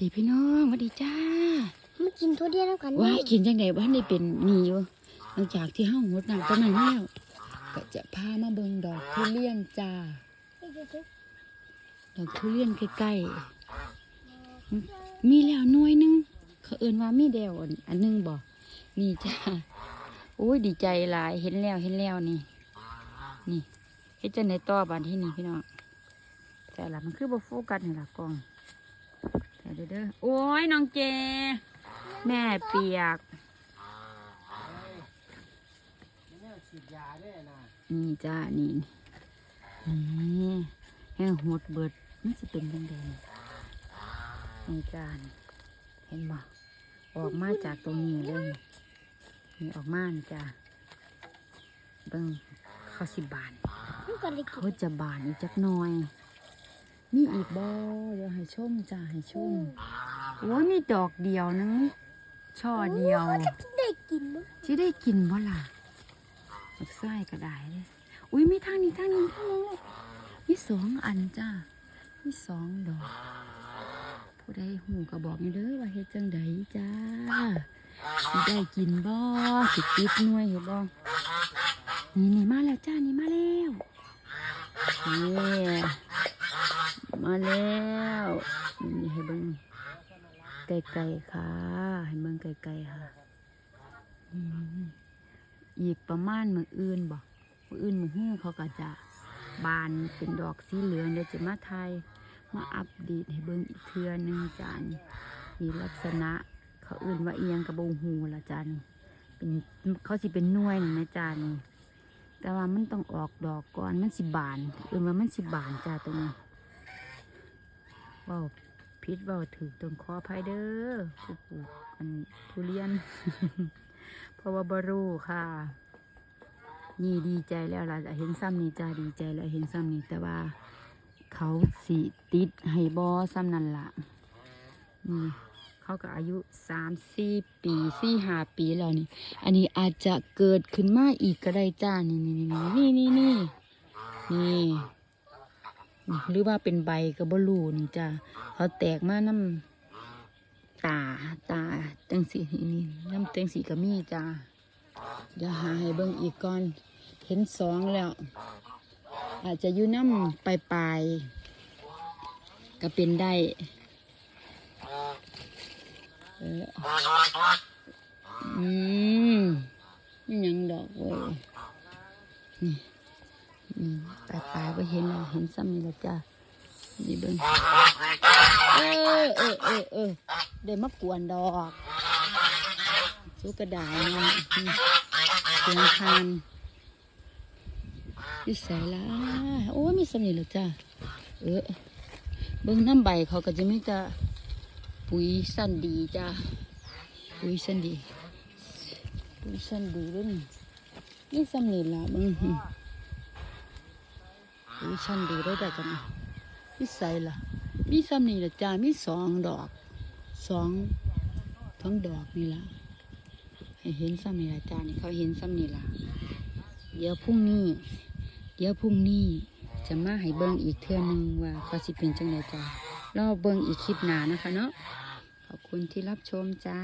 ดีพี่น้องสวัสดีจ้ามากินทุเรียนแล้วกันว้ายกินจังไดบ้านได้เป็นหนีอยู่หลังจากที่ห้างหดน้ำต้นไม้แล้วก็จะพามาเบิ่งดอกทุเรียนจ้าดอกทุเรียนใกล้ๆมีแล้วหน่วยหนึงเขาเอิ้นว่ามีเดียวอันอันหนึงบ่นี่จ้าโอ้ยดีใจหลายเห็นแล้วเห็นแล้วนี่ นี่เฮ็ดจังไดต่อบานที่นี่พี่น้องแต่ละมันคือบ่โฟกัสนี่ล่ะกล้อง แต่เด้อเด้อโอ้ยน้องเจ แม่เปียกนี่จ้านี่นี่แห้งหดเบิดมันจะเป็นยังไงนี่จ้านี่เห็นบ่ออกมาจากตรงนี้เลยนี่ออกมานี่จ้าเบิ่งเขาสิบานมันก็เลยกิเขานจะบานอีกจักหน่อย มีอีกบ่เดี๋ยวให้ชมจ้าให้ชมโอ้ยมีดอกเดียวนึงช่อเดียวได้กินมั้งที่ได้กินบ่ล่ะบักไส้ก็ได้เลยอุ้ยมีทางนี้ทางนี้ทางนี้เลยมีสองอันจ้ามีสองดอก ผู้ใดหูก็บอกนี่เด้อว่าเฮ็ดจังใดจ้าสิได้กินบ่สิติดหน่วยเห็นบ่นี่นี่มาแล้วจ้านี่มาแล้วนี่ มาแล้วนี่ให้เบิ่งไกลๆค่ะ ให้เบิ่งไกลๆค่ะอืมอีกประมาณมืออื่นบอกมืออื่นมือฮื้อเขาก็จะบานเป็นดอกสีเหลืองเดี๋ยวจะมาไทยมาอัปเดตให้เบิ่งอีกเทือหนึงจานมีลักษณะ เขาอื่นว่าเอียงกระบงหูละจานเป็นเขาสิเป็นน่วยนี่นะจานแต่ว่ามันต้องออกดอกก่อนมันสิบานอื่นว่ามันสิบานจ้าตรงนี้ เว่าพิษว่าถือตรงคอภัยเด้อผู้ปลูกอันทุเรียน เพราะว่าบรูค่ะ นี่ดีใจแล้วล่ะเห็นซ้ำนี่จ้าดีใจแล้วเห็นซ้ำนี่แต่ว่า เขาสิติดให้บอซ้ำนั่นละนี่เขาก็อายุสามสี่ปีสี่ห้าปีแล้วนี่ อันนี้อาจจะเกิดขึ้นมาอีกก็ได้จ้านี่นี่นี่นี่นี่นี่นี่ หรือว่าเป็นใบกับบรูนี่จ้าเขาแตกมาน้ำตาตาจังสีนี่น้ำจังสีก็มีจ้าเดี๋ยวหาให้เบิ่งอีกก่อนเห็นสองแล้ว อาจจะอยู่น้ำปลายปลายก็เป็นได้เอออืมยังดอกเว้ยนี่ นี่ปลายปลาไปเห็นแล้วเห็นซ้ำนี่แล้วจ้านี่เบิ่งเออเออเออเออเดี๋ยวมากวนดอกสุกระดาษนะเสียงคานดิใส่ละโอ้ยมีสำนีแล้วจ้าเออเบิ้งน้ำใบเขาก็จะมีแต่ปุ๋ยสั้นดีจ้าปุ๋ยสั้นดีปุ๋ยสั้นดีด้วยนี่นี่สำนีละเบิ้ง หึปุ๋ยสั้นดีด้แต่กันนี่ดิใส่ละมีซ้ำนี่ละจ้ามีสองดอกสองทั้งดอกนี่ละให้เห็นซ้ำนี่ละจ้านี่เขาเห็นซ้ำนี่ละเดี๋ยวพรุ่งนี้ เดี๋ยวพรุ่งนี้จะมาให้เบิ่งอีกเทื่อนึงว่าเขาสิเป็นจังไดจ้ารอเบิ่งอีกคลิปหนานะคะเนาะขอบคุณที่รับชมจ้า